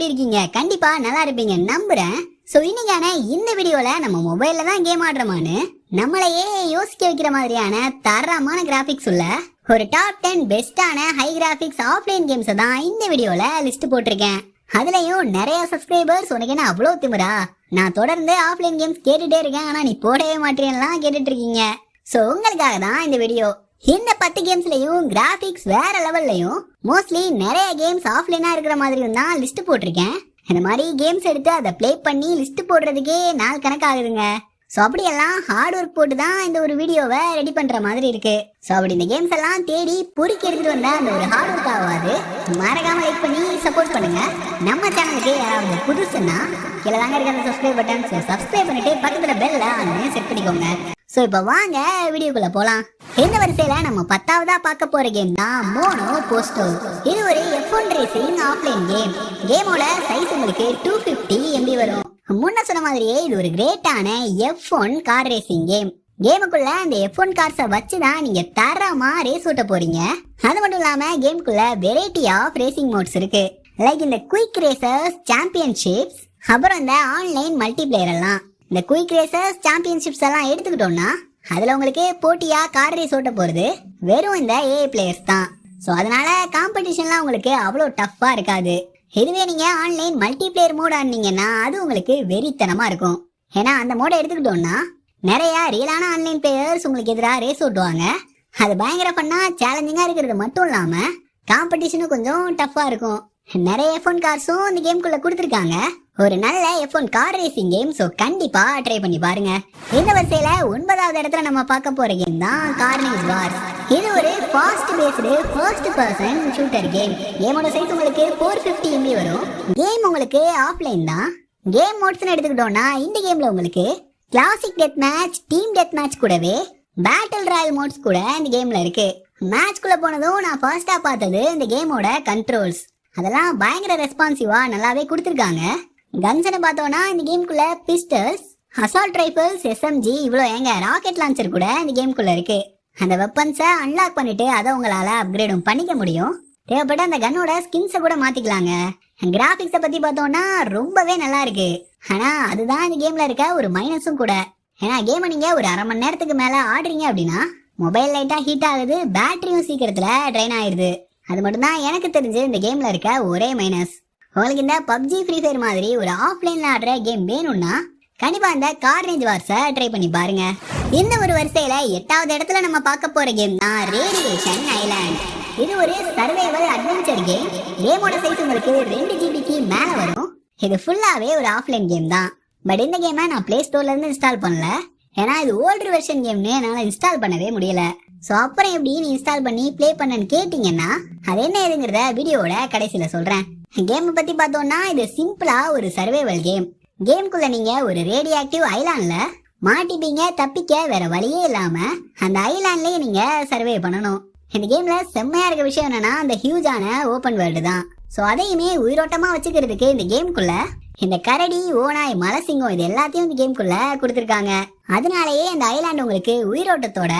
எப்படி இருக்கீங்க? கண்டிப்பா நல்லா இருப்பீங்க. நம்புறேன். சோ இன்னைக்கான இந்த வீடியோல நம்ம மொபைல்ல தான் கேம் ஆடுறோமான்னு நம்மளையே யோசிக்க வைக்கிற மாதிரியான தரமான கிராபிக்ஸ் உள்ள ஒரு டாப் டென் பெஸ்டான ஹை கிராபிக்ஸ் ஆஃப்லைன் கேம்ஸ் தான் இந்த வீடியோல லிஸ்ட் போட்டிருக்கேன். அதுலயும் நிறைய சப்ஸ்கிரைபர்ஸ் உனக்கு என்ன அவ்வளோ திமுறா நான் தொடர்ந்து ஆஃப்லைன் கேம்ஸ் கேட்டுட்டே இருக்கேன். ஆனா நீ போடவே மாட்டேன்லாம் கேட்டுட்டு இருக்கீங்க. சோ உங்களுக்காக தான் இந்த வீடியோ இந்த பத்து கேம்ஸ்லயும் கிராபிக்ஸ் வேற லெவல்லையும் மோஸ்ட்லி நிறைய கேம்ஸ் ஆஃப்லைனா இருக்கிற மாதிரியும் தான் லிஸ்ட் போட்டிருக்கேன். இந்த மாதிரி கேம்ஸ் எடுத்து அதை ப்ளே பண்ணி லிஸ்ட் போடுறதுக்கே நாள் கணக்காகுதுங்க. ஸோ அப்படியெல்லாம் ஹார்ட் ஒர்க் போட்டு தான் இந்த ஒரு வீடியோவை ரெடி பண்ற மாதிரி இருக்கு. ஸோ அப்படி இந்த கேம்ஸ் எல்லாம் தேடி பொறுக்கி எடுத்துட்டு வந்த அந்த ஒரு ஹார்ட் ஒர்க் ஆகாது மறக்காம லைக் பண்ணி சப்போர்ட் பண்ணுங்க. நம்ம சேனலுக்கு யாராவது புதுசுன்னா கீழே தாங்க இருக்க அந்த சப்ஸ்கிரைப் பட்டன் சப்ஸ்கிரைப் பண்ணிட்டு பக்கத்தில் பெல்ல அந்த செட் பண்ணிக்கோங்க. ஸோ இப்போ வாங்க வீடியோக்குள்ளே போகலாம் இந்த வரிசையில நம்ம பத்தாவதா பார்க்க போற கேம் தான் மோனோ போஸ்டோ இது ஒரு F one racing offline game கேமோட சைஸ் உங்களுக்கு டூ பிப்டி எம்பி வரும். முன்ன சொன்ன மாதிரியே இது ஒரு கிரேட்டான F one car racing game கேமுக்குள்ள அந்த எஃப் ஒன் கார்ஸை வச்சு தான் நீங்க தரமா ரேஸ் ஓட்ட போறீங்க. அது மட்டும் இல்லாம கேமுக்குள்ள வெரைட்டி ஆஃப் ரேசிங் மோட்ஸ் இருக்கு. லைக் இந்த குயிக் ரேசர்ஸ் சாம்பியன்ஷிப்ஸ் அப்புறம் இந்த ஆன்லைன் மல்டிபிளேயர் எல்லாம். இந்த குயிக் ரேசர்ஸ் சாம்பியன்ஷிப்ஸ் எல்லாம் எடுத்துக்கிட்டோம்னா அதில் உங்களுக்கு போட்டியாக கார் ரேஸ் ஓட்ட போகிறது வெறும் இந்த ஏஐ பிளேயர்ஸ் தான். ஸோ அதனால காம்படிஷன்லாம் உங்களுக்கு அவ்வளோ டஃப்பாக இருக்காது. இதுவே நீங்கள் ஆன்லைன் மல்டிபிளேயர் மோட் ஆனீங்கன்னா அது உங்களுக்கு வெறித்தனமாக இருக்கும். ஏன்னா அந்த மோடை எடுத்துக்கிட்டோம்னா நிறையா ரியலான ஆன்லைன் பிளேயர்ஸ் உங்களுக்கு எதிராக ரேஸ் ஓட்டுவாங்க. அது பயங்கர பண்ணால் சேலஞ்சிங்காக இருக்கிறது மட்டும் இல்லாமல் காம்படிஷனும் கொஞ்சம் டஃப்பாக இருக்கும். நிறைய எஃப் ஒன் கார்ஸும் இந்த கேம்குள்ளே கொடுத்துருக்காங்க. ஒரு நல்ல F one car racing game so கண்டிப்பா ட்ரை பண்ணி பாருங்க. இந்த வரிசையில ஒன்பதாவது இடத்துல நம்ம பார்க்க போற கேம் தான் கார்னேஜ் வார் இது ஒரு fast paced first person shooter game கேமோட சைஸ் உங்களுக்கு ஃபோர் ஃபிஃப்டி எம்பி வரும். கேம் உங்களுக்கு ஆஃப்லைன் தான். கேம் மோட்ஸ்னு எடுத்துக்கிட்டோம்னா இந்த கேம்ல உங்களுக்கு classic death match team death match கூடவே பேட்டில் ராயல் மோட்ஸ் கூட இந்த கேம்ல இருக்கு. மேட்ச்குள்ள போனதும் நான் ஃபர்ஸ்டா பார்த்தது இந்த கேமோட கண்ட்ரோல்ஸ் அதெல்லாம் பயங்கர ரெஸ்பான்சிவா நல்லாவே கொடுத்துருக்காங்க. கன்ஸ்னு பார்த்தோம்னா இந்த கேம்குள்ள பிஸ்டல்ஸ் அசால்ட் ரைஃபிள்ஸ் எஸ்எம்ஜி இவ்வளோ ஏங்க ராக்கெட் லான்ச்சர் கூட இந்த கேம்குள்ள இருக்கு. அந்த வெப்பன்ஸை அன்லாக் பண்ணிட்டு அதை உங்களால் அப்கிரேடும் பண்ணிக்க முடியும். தேவைப்பட்ட அந்த கன்னோட ஸ்கின்ஸை கூட மாத்திக்கலாங்க. கிராஃபிக்ஸை பத்தி பார்த்தோம்னா ரொம்பவே நல்லா இருக்கு. ஆனா அதுதான் இந்த கேம்ல இருக்க ஒரு மைனஸும் கூட. ஏன்னா கேமை நீங்க ஒரு அரை மணி நேரத்துக்கு மேல ஆடுறீங்க அப்படின்னா மொபைல் லைட்டா ஹீட் ஆகுது பேட்டரியும் சீக்கிரத்துல ட்ரைன் ஆயிடுது. அது மட்டும்தான் எனக்கு தெரிஞ்சு இந்த கேம்ல இருக்க ஒரே மைனஸ் உங்களுக்கு இந்த பப்ஜி ஃப்ரீ ஃபயர் மாதிரி ஒரு ஆஃப்லைன்ல ஆடுற கேம் வேணும்னா கண்டிப்பா இந்த கார்னேஜ் வார்ஸை ட்ரை பண்ணி பாருங்க. இந்த ஒரு வரிசையில எட்டாவது இடத்துல நம்ம பார்க்க போற கேம் தான் ரேடியேஷன் ஐலாண்ட் இது ஒரு சர்வைவல் அட்வென்ச்சர் கேம் கேமோட சைஸ் உங்களுக்கு ரெண்டு ஜிபிக்கு மேல வரும். இது ஃபுல்லாவே ஒரு ஆஃப்லைன் கேம் தான். பட் இந்த கேமை நான் பிளே ஸ்டோர்ல இருந்து இன்ஸ்டால் பண்ணல. ஏன்னா இது ஓல்டு வெர்ஷன் கேம்னு என்னால இன்ஸ்டால் பண்ணவே முடியல. ஸோ அப்புறம் எப்படி நீ இன்ஸ்டால் பண்ணி ப்ளே பண்ணன்னு கேட்டிங்கன்னா அது என்ன எதுங்கிறத வீடியோவோட கடைசியில் சொல்கிறேன் கேமை பத்தி பார்த்தோம்னா இது சிம்பிளா ஒரு சர்வைவல் கேம் கேம்குள்ள நீங்க ஒரு ரேடியோ ஆக்டிவ் ஐலாண்ட்ல மாட்டிப்பீங்க தப்பிக்க வேற வழியே இல்லாம அந்த ஐலாண்ட்லயே நீங்க சர்வே பண்ணணும். இந்த கேம்ல செம்மையா இருக்க விஷயம் என்னன்னா அந்த ஹியூஜான ஓப்பன் வேர்ல்டு தான். ஸோ அதையுமே உயிரோட்டமா வச்சுக்கிறதுக்கு இந்த கேம்குள்ள இந்த கரடி ஓனாய் மலசிங்கம் இது எல்லாத்தையும் இந்த கேம்குள்ள கொடுத்துருக்காங்க. அதனாலேயே இந்த ஐலாண்ட் உங்களுக்கு உயிரோட்டத்தோட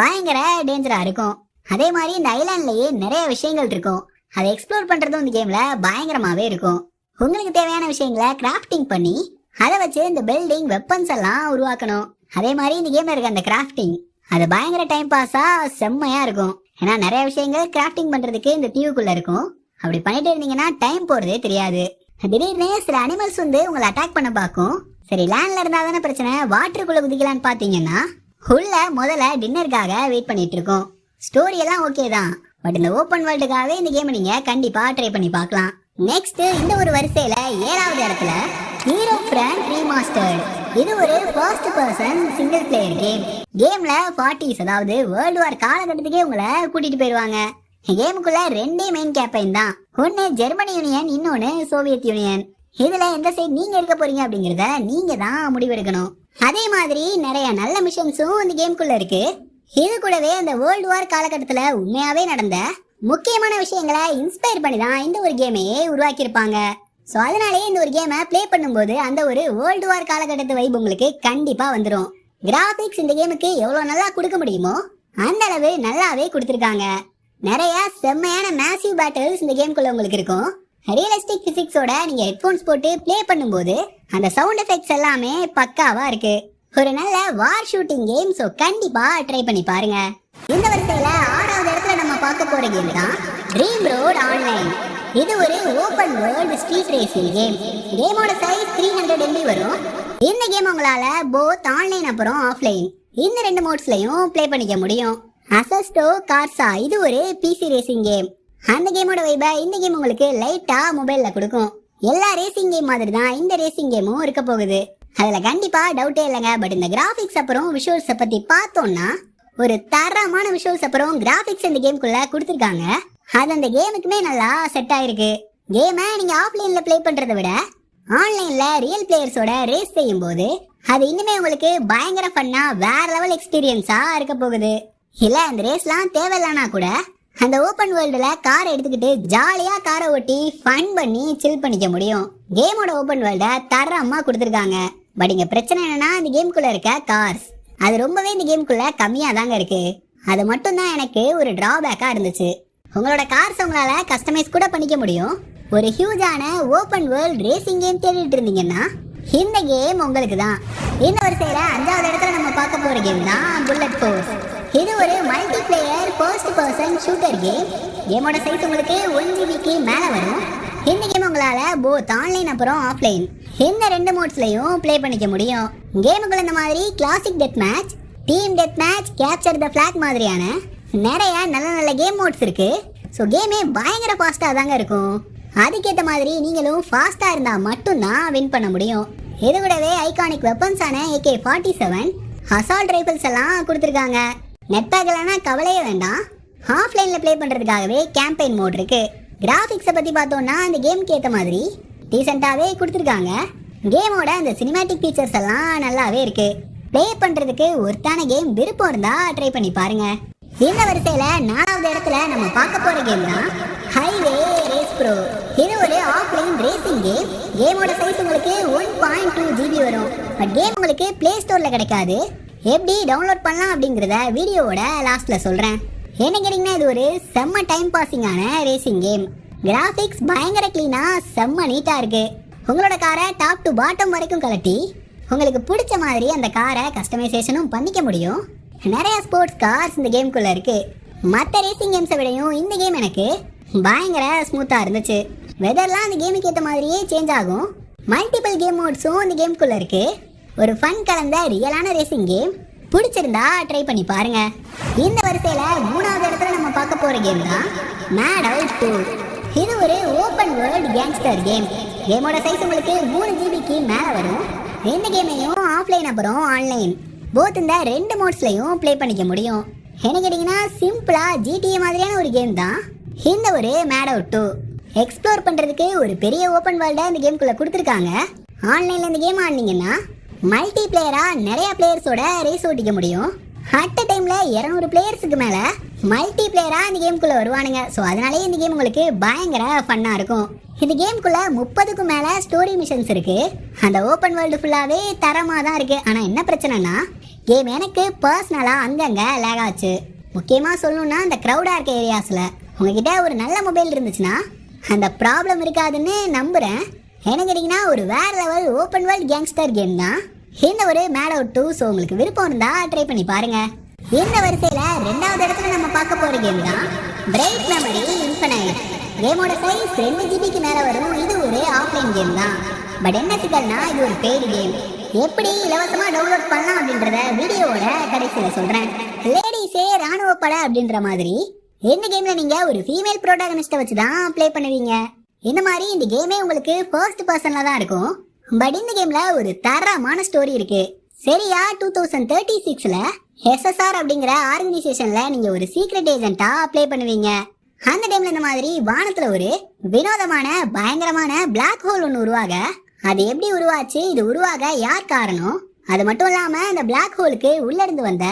பயங்கர டேஞ்சரா இருக்கும். அதே மாதிரி இந்த ஐலாண்ட்லயே நிறைய விஷயங்கள் இருக்கும். அதை எக்ஸ்ப்ளோர் பண்ணுறதும் இந்த கேமில் பயங்கரமாகவே இருக்கும். உங்களுக்கு தேவையான விஷயங்களை கிராஃப்டிங் பண்ணி அதை வச்சு இந்த பில்டிங் வெப்பன்ஸ் எல்லாம் உருவாக்கணும். அதே மாதிரி இந்த கேமில் இருக்க அந்த கிராஃப்டிங் அது பயங்கர டைம் பாஸாக செம்மையாக இருக்கும். ஏன்னா நிறைய விஷயங்கள் கிராஃப்டிங் பண்ணுறதுக்கு இந்த தீவுக்குள்ளே இருக்கும். அப்படி பண்ணிட்டு இருந்தீங்கன்னா டைம் போகிறதே தெரியாது. திடீர்னு சில அனிமல்ஸ் வந்து உங்களை அட்டாக் பண்ண பார்க்கும். சரி லேண்ட்ல இருந்தா தானே பிரச்சனை. வாட்டருக்குள்ள குதிக்கலான்னு பாத்தீங்கன்னா உள்ள முதல்ல டின்னருக்காக வெயிட் பண்ணிட்டு இருக்கோம். ஸ்டோரி எல்லாம் ஓகே தான். பட் இந்த ஓப்பன் வேர்ல்டுக்காகவே இந்த கேமை நீங்க கண்டிப்பா ட்ரை பண்ணி பார்க்கலாம். நெக்ஸ்ட் இந்த ஒரு வரிசையில ஏழாவது இடத்துல ஹீரோ ஃப்ரண்ட் ரீமாஸ்டர்ட் இது ஒரு first person single player game கேம்ல பார்ட்டிஸ் அதாவது வேர்ல்டு வார் காலகட்டத்துக்கே உங்களை கூட்டிட்டு போயிருவாங்க. கேமுக்குள்ள ரெண்டே மெயின் கேம்பெயின் தான். ஒன்னு ஜெர்மனி யூனியன் இன்னொன்னு சோவியத் யூனியன் இதுல எந்த சைடு நீங்க இருக்க போறீங்க அப்படிங்கறத நீங்க தான் முடிவெடுக்கணும். அதே மாதிரி நிறைய நல்ல மிஷன்ஸும் இந்த கேம்குள்ள இருக்கு. இது கூடவே அந்த வேர்ல்டு வார் காலகட்டத்தில் உண்மையாவே நடந்த முக்கியமான விஷயங்களை இன்ஸ்பயர் பண்ணி தான் இந்த ஒரு கேமையே உருவாக்கியிருப்பாங்க. ஸோ அதனாலேயே இந்த ஒரு கேமை ப்ளே பண்ணும்போது அந்த ஒரு வேர்ல்டு வார் காலகட்டத்து வைப் உங்களுக்கு கண்டிப்பாக வந்துடும் கிராஃபிக்ஸ் இந்த கேமுக்கு எவ்வளோ நல்லா கொடுக்க முடியுமோ அந்த அளவு நல்லாவே கொடுத்துருக்காங்க. நிறைய செம்மையான மேசிவ் பேட்டில்ஸ் இந்த கேம்குள்ள உங்களுக்கு இருக்கும். ரியலிஸ்டிக் பிசிக்ஸோட நீங்க ஹெட்ஃபோன்ஸ் போட்டு ப்ளே பண்ணும்போது அந்த சவுண்ட் எஃபெக்ட்ஸ் எல்லாமே பக்காவா இருக்கு. ஒரு நல்ல வார் ஷூட்டிங் கேம் ஸோ கண்டிப்பா ட்ரை பண்ணி பாருங்க. இந்த வரிசையில ஆறாவது இடத்துல நம்ம பார்க்க போற கேம் தான் ட்ரீம் ரோட் ஆன்லைன் இது ஒரு open world street racing game கேமோட சைஸ் த்ரீ ஹண்ட்ரட் எம்பி வரும். இந்த கேம் உங்களால போத் ஆன்லைன் அப்புறம் ஆஃப்லைன் இந்த ரெண்டு மோட்ஸ்லையும் ப்ளே பண்ணிக்க முடியும். அசஸ்டோ கார்சா இது ஒரு பிசி ரேசிங் கேம் அந்த கேமோட வைபை இந்த கேம் உங்களுக்கு லைட்டா மொபைல்ல கொடுக்கும். எல்லா ரேசிங் கேம் மாதிரி தான் இந்த ரேசிங் கேமும் இருக்க போகுது. அதுல கண்டிப்பா டவுட்டே இல்லைங்க. பட் இந்த கிராஃபிக்ஸ் அப்புறம் விஷுவல்ஸ் பத்தி பார்த்தோம்னா ஒரு தரமான விஷுவல்ஸ் அப்புறம் கிராஃபிக்ஸ் இந்த கேம்குள்ள கொடுத்துருக்காங்க. அது அந்த கேமுக்குமே நல்லா செட் ஆயிருக்கு. கேமை நீங்க ஆஃப்லைன்ல ப்ளே பண்றதை விட ஆன்லைன்ல ரியல் பிளேயர்ஸோட ரேஸ் செய்யும் போது அது இன்னுமே உங்களுக்கு பயங்கர ஃபன்னா வேற லெவல் எக்ஸ்பீரியன்ஸா இருக்க போகுது. இல்ல அந்த ரேஸ்லாம் தேவையில்லனா கூட அந்த ஓப்பன் வேர்ல்டுல காரை எடுத்துக்கிட்டு ஜாலியா காரை ஓட்டி ஃபன் பண்ணி சில் பண்ணிக்க முடியும். கேமோட ஓப்பன் வேர்ல்ட தரமா கொடுத்துருக்காங்க. பட் இங்க பிரச்சனை என்னன்னா இந்த கேம்குள்ள இருக்க கார்ஸ் அது ரொம்பவே இந்த கேம்குள்ளே கம்மியா தாங்க இருக்கு. அது மட்டும் தான் எனக்கு ஒரு டிராபேக்கா இருந்துச்சு. உங்களோட கார்ஸ் உங்களால கஸ்டமைஸ் கூட பண்ணிக்க முடியும். ஒரு ஹியூஜான ஓப்பன் வேர்ல்ட் ரேசிங் கேம் தேடிட்டு இருந்தீங்கன்னா இந்த கேம் உங்களுக்கு தான். இந்த செய்கிற அஞ்சாவது இடத்துல நம்ம பார்க்க போற கேம் தான் புல்லட் ஃபோர்ஸ் இது ஒரு multiplayer first person shooter game கேமோட சைஸ் உங்களுக்கு ஒன் ஜிபிக்கு மேலே வரும். இந்த கேம் உங்களால் போத் ஆன்லைன் அப்புறம் ஆஃப்லைன் இந்த ரெண்டு மோட்ஸ்லையும் ப்ளே பண்ணிக்க முடியும்? கேமுக்குள்ள இந்த மாதிரி classic death match team death match capture the flag மாதிரியான நிறைய நல்ல நல்ல கேம் மோட்ஸ் இருக்கு. ஸோ கேமே பயங்கர ஃபாஸ்ட்டாக தாங்க இருக்கும். அதுக்கேற்ற மாதிரி நீங்களும் ஃபாஸ்ட்டாக இருந்தால் மட்டும்தான் வின் பண்ண முடியும். இது கூடவே iconic வெப்பன்ஸான AK forty seven assault rifles எல்லாம் கொடுத்துருக்காங்க. நெட் பேக் கவலையே வேண்டாம். ஆஃப்லைனில் ப்ளே பண்ணுறதுக்காகவே கேம்பெயின் மோட் இருக்குது கிராஃபிக்ஸை பற்றி பார்த்தோன்னா அந்த கேமுக்கு ஏற்ற மாதிரி டீசெண்டாகவே கொடுத்துருக்காங்க. கேமோட அந்த சினிமேட்டிக் ஃபீச்சர்ஸ் எல்லாம் நல்லாவே இருக்கு. ப்ளே பண்ணுறதுக்கு ஒருத்தான கேம் விருப்பம் இருந்தால் ட்ரை பண்ணி பாருங்க. இந்த வரிசையில் நாலாவது இடத்துல நம்ம பார்க்க போகிற கேம் தான் ஹைவே ரேஸ் ப்ரோ இது ஒரு ஆஃப்லைன் ரேசிங் கேம் கேமோட சைஸ் உங்களுக்கு ஒன் பாயிண்ட் டூ ஜிபி வரும். பட் கேம் உங்களுக்கு ப்ளே ஸ்டோரில் கிடைக்காது. எப்படி டவுன்லோட் பண்ணலாம் அப்படிங்கிறத வீடியோவோட லாஸ்ட்டில் சொல்கிறேன் என்ன கேட்டிங்கன்னா இது ஒரு செம்ம டைம் பாசிங்கான ரேசிங் கேம் கிராஃபிக்ஸ் பயங்கர க்ளீனாக செம்ம நீட்டா இருக்கு. உங்களோட காரை டாப் டு பாட்டம் வரைக்கும் கலட்டி உங்களுக்கு பிடிச்ச மாதிரி அந்த காரை கஸ்டமைசேஷனும் பண்ணிக்க முடியும். நிறைய ஸ்போர்ட்ஸ் கார்ஸ் இந்த கேம்குள்ள இருக்கு. மற்ற ரேசிங் கேம்ஸை விடையும் இந்த கேம் எனக்கு பயங்கர ஸ்மூத்தா இருந்துச்சு. வெதர்லாம் அந்த கேமுக்கு ஏற்ற மாதிரியே சேஞ்ச் ஆகும். மல்டிபிள் கேம் மோட்ஸும் இந்த கேம்குள்ள இருக்கு. ஒரு ஃபன் கலந்த ரியலான ரேசிங் கேம் பிடிச்சிருந்தா ட்ரை பண்ணி பாருங்க. இந்த வரிசையில மூணாவது இடத்துல நம்ம பார்க்க போற கேம் தான் மேடல் டூ இது ஒரு ஓப்பன் வேர்ல்ட் கேங்ஸ்டர் கேம் கேமோட சைஸ் உங்களுக்கு மூணு ஜிபிக்கு மேலே வரும். ரெண்டு கேமையும் ஆஃப்லைன் அப்புறம் ஆன்லைன் போத் இந்த ரெண்டு மோட்ஸ்லையும் ப்ளே பண்ணிக்க முடியும். என்ன கேட்டிங்கன்னா சிம்பிளாக ஜிடிஏ மாதிரியான ஒரு கேம் தான். இந்த ஒரு மேட் அவுட் டூ எக்ஸ்ப்ளோர் பண்ணுறதுக்கு ஒரு பெரிய ஓப்பன் வேர்ல்டை இந்த கேம்குள்ளே கொடுத்துருக்காங்க. ஆன்லைனில் இந்த கேம் ஆடினீங்கன்னா மல்டி பிளேயராக நிறையா பிளேயர்ஸோட ரேஸ் ஓட்டிக்க முடியும். அட் அ டைமில் இரநூறு பிளேயர்ஸுக்கு மேலே மல்டி பிளேயராக இந்த கேம்குள்ளே வருவானுங்க. ஸோ அதனாலேயே இந்த கேம் உங்களுக்கு பயங்கர ஃபன்னாக இருக்கும். இந்த கேம்குள்ளே முப்பதுக்கும் மேலே ஸ்டோரி மிஷன்ஸ் இருக்குது அந்த ஓப்பன் வேர்ல்டு ஃபுல்லாகவே தரமாக தான் இருக்குது ஆனால் என்ன பிரச்சனைனா கேம் எனக்கு பர்சனலாக அங்கங்கே லேக் ஆச்சு. முக்கியமாக சொல்லணுன்னா அந்த க்ரௌடாக இருக்க ஏரியாஸில் உங்ககிட்ட ஒரு நல்ல மொபைல் இருந்துச்சுன்னா அந்த ப்ராப்ளம் இருக்காதுன்னு நம்புகிறேன் என்ன கேட்டிங்கன்னா ஒரு வேறு level open world gangster game தான். இந்த ஒரு மேட் அவுட் டூ ஸோ உங்களுக்கு விருப்பம் இருந்தால் ட்ரை பண்ணி பாருங்கள் இந்த வரிசை ரெண்டாவது இடத்துல நம்ம பார்க்க போற கேம் தான் பிரைட் மெமரி இன்ஃபினைட் கேமோட சைஸ் ரெண்டு ஜிபிக்கு மேல வரும். இது ஒரு ஆஃப்லைன் கேம் தான். பட் என்ன சிக்கல்னா இது ஒரு பெய்டு கேம் எப்படி இலவசமா டவுன்லோட் பண்ணலாம் அப்படின்றத வீடியோவோட கடைசியில சொல்றேன். லேடிஸே ராணுவ பட அப்படின்ற மாதிரி இந்த கேம்ல நீங்க ஒரு ஃபீமேல் ப்ரோட்டாகனிஸ்ட வச்சு தான் ப்ளே பண்ணுவீங்க? இந்த மாதிரி இந்த கேமே உங்களுக்கு ஃபர்ஸ்ட் பர்சன்ல தான் இருக்கும். பட் இந்த கேம்ல ஒரு தரமான ஸ்டோரி இருக்கு. சரியா டூ தௌசண்ட் தேர்ட்டி சிக்ஸ்ல எஸ்எஸ்ஆர் அப்படிங்கிற ஆர்கனைசேஷன்ல நீங்க ஒரு சீக்ரெட் ஏஜென்ட்டா அப்ளை பண்ணுவீங்க. அந்த டைம்ல இந்த மாதிரி வானத்துல ஒரு வினோதமான பயங்கரமான பிளாக் ஹோல் ஒன்று உருவாக அது எப்படி உருவாச்சு இது உருவாக யார் காரணம்? அது மட்டும் இல்லாம இந்த பிளாக் ஹோலுக்கு உள்ள இருந்து வந்த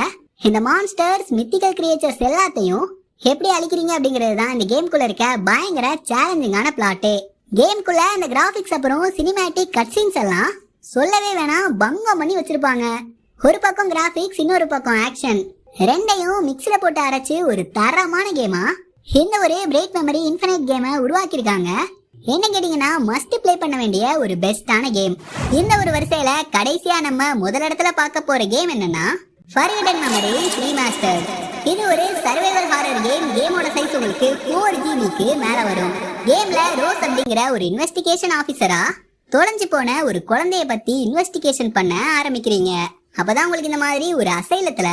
இந்த மான்ஸ்டர்ஸ் மித்திக்கல் கிரியேச்சர்ஸ் எல்லாத்தையும் எப்படி அழிக்கிறீங்க அப்படிங்கிறது தான் இந்த கேம்குள்ள இருக்க பயங்கர சேலஞ்சிங்கான பிளாட்டு கேம்குள்ள இந்த கிராஃபிக்ஸ் அப்புறம் சினிமேட்டிக் கட்சின்ஸ் எல்லாம் சொல்லவே வேணாம் பங்கம் பண்ணி வச்சிருப்பாங்க. ஒரு பக்கம் கிராஃபிக்ஸ் இன்னொரு பக்கம் ஆக்ஷன் ரெண்டையும் மிக்ஸில் போட்டு அரைச்சு ஒரு தரமான கேமா இந்த ஒரு பிரேக் மெமரி இன்ஃபினைட் கேமை உருவாக்கியிருக்காங்க. என்ன கேட்டீங்கன்னா மஸ்ட் ப்ளே பண்ண வேண்டிய ஒரு பெஸ்டான கேம் இந்த ஒரு வரிசையில கடைசியா நம்ம முதலிடத்துல பார்க்க போற கேம் என்னன்னா ஃபர்கடன் மெமரி த்ரீ மாஸ்டர் இது ஒரு சர்வைவல் ஹாரர் கேம் கேமோட சைஸ் உங்களுக்கு ஃபோர் ஜிபிக்கு மேல வரும். கேம்ல ரோஸ் அப்படிங்கிற ஒரு இன்வெஸ்டிகேஷன் ஆபீசரா தொலைஞ்சு போன ஒரு குழந்தைய பத்தி இன்வெஸ்டிகேஷன் பண்ண ஆரம்பிக்கிறீங்க. அப்பதான் உங்களுக்கு இந்த மாதிரி ஒரு அசைலத்துல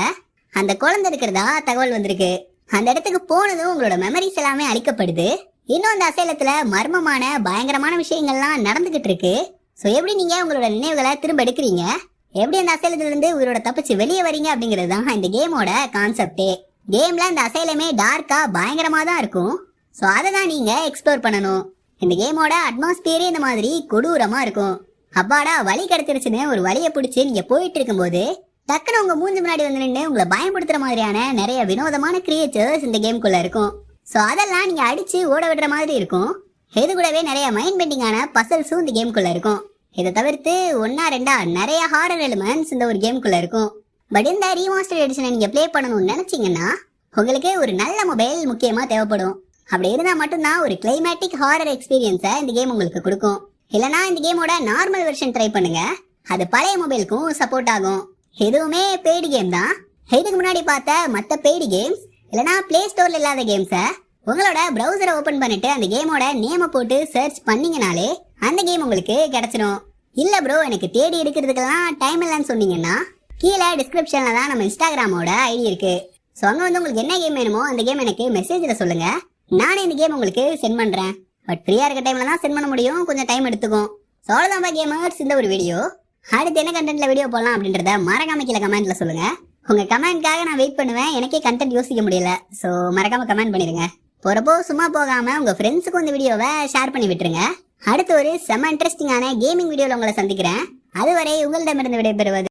அந்த குழந்தை இருக்கிறதா தகவல் வந்திருக்கு. அந்த இடத்துக்கு போனதும் உங்களோட மெமரிஸ் எல்லாமே அழிக்கப்படுது. இன்னும் அந்த அசைலத்துல மர்மமான பயங்கரமான விஷயங்கள்லாம் நடந்துகிட்டு இருக்கு. ஸோ எப்படி நீங்க உங்களோட நினைவுகளை திரும்ப எடுக்கிறீங்க? எப்படி அந்த அசைலத்துல இருந்து உங்களோட தப்பிச்சு வெளியே வரீங்க அப்படிங்கிறது தான் இந்த கேமோட கான்செப்டே கேம்ல அந்த அசைலமே டார்க்கா பயங்கரமா தான் இருக்கும். ஸோ அதை தான் நீங்க எக்ஸ்ப்ளோர் பண்ணணும். இந்த கேமோட அட்மாஸ்பியரே இந்த மாதிரி கொடூரமா இருக்கும். அப்பாடா வழி கிடைச்சிருச்சுன்னு ஒரு வழியை பிடிச்சி நீங்க போயிட்டு இருக்கும்போது டக்குன்னு உங்க மூஞ்சி முன்னாடி வந்து நின்று உங்களை பயன்படுத்துற மாதிரியான நிறைய வினோதமான கிரியேச்சர்ஸ் இந்த கேம்குள்ள இருக்கும். ஸோ அதெல்லாம் நீங்க அடிச்சு ஓட விடுற மாதிரி இருக்கும். இது கூடவே நிறைய மைண்ட் பெண்டிங்கான பசல்ஸும் இந்த கேம்குள்ள இருக்கும். இதை தவிர்த்து ஒன்னா ரெண்டா நிறைய ஹாரர் எலிமெண்ட்ஸ் இந்த ஒரு கேம்குள்ள இருக்கும். பட் இந்த ரீமாஸ்டர் எடிஷனை நீங்க ப்ளே பண்ணணும்னு நினைச்சீங்கன்னா உங்களுக்கு ஒரு நல்ல மொபைல் முக்கியமா தேவைப்படும். அப்படி இருந்தால் மட்டும்தான் ஒரு கிளைமேட்டிக் ஹாரர் எக்ஸ்பீரியன்ஸை இந்த கேம் உங்களுக்கு கொடுக்கும். இல்லனா இந்த கேமோட நார்மல் வெர்ஷன் ட்ரை பண்ணுங்க. அது பழைய மொபைலுக்கும் சப்போர்ட் ஆகும். எதுவுமே பெய்டு கேம் தான். இதுக்கு முன்னாடி பார்த்த மற்ற பெய்டு கேம்ஸ் இல்லனா பிளே ஸ்டோர்ல இல்லாத கேம்ஸை உங்களோட ப்ரௌசரை ஓப்பன் பண்ணிட்டு அந்த கேமோட நேமை போட்டு சர்ச் பண்ணீங்கனாலே அந்த கேம் உங்களுக்கு கிடைச்சிடும் இல்ல ப்ரோ எனக்கு தேடி எடுக்கிறதுக்கெல்லாம் டைம் இல்லைன்னு சொன்னீங்கன்னா கீழே டிஸ்கிரிப்ஷன்ல தான் நம்ம இன்ஸ்டாகிராமோட ஐடி இருக்கு. ஸோ அங்கே வந்து உங்களுக்கு என்ன கேம் வேணுமோ அந்த கேம் எனக்கு மெசேஜில் சொல்லுங்க. நானே இந்த கேம் உங்களுக்கு சென்ட் பண்ணுறேன் பட் ஃப்ரீயா இருக்க டைம்ல தான் சென்ட் பண்ண முடியும். கொஞ்சம் டைம் எடுத்துக்கும் ஸோ அவ்வளோதான் கேமர்ஸ் இந்த ஒரு வீடியோ அடுத்து என்ன கண்டென்ட்ல வீடியோ போடலாம் அப்படின்றத மறக்காம கீழே கமெண்ட்ல சொல்லுங்க. உங்க கமெண்ட்காக நான் வெயிட் பண்ணுவேன். எனக்கே கண்டென்ட் யோசிக்க முடியல. ஸோ மறக்காம கமெண்ட் பண்ணிருங்க. போறப்போ சும்மா போகாம உங்க ஃப்ரெண்ட்ஸுக்கும் இந்த வீடியோவை ஷேர் பண்ணி விட்டுருங்க. அடுத்து ஒரு செம இன்ட்ரெஸ்டிங்கான கேமிங் வீடியோவில் உங்களை சந்திக்கிறேன். அதுவரை உங்களிடமிருந்து விடைபெறுவது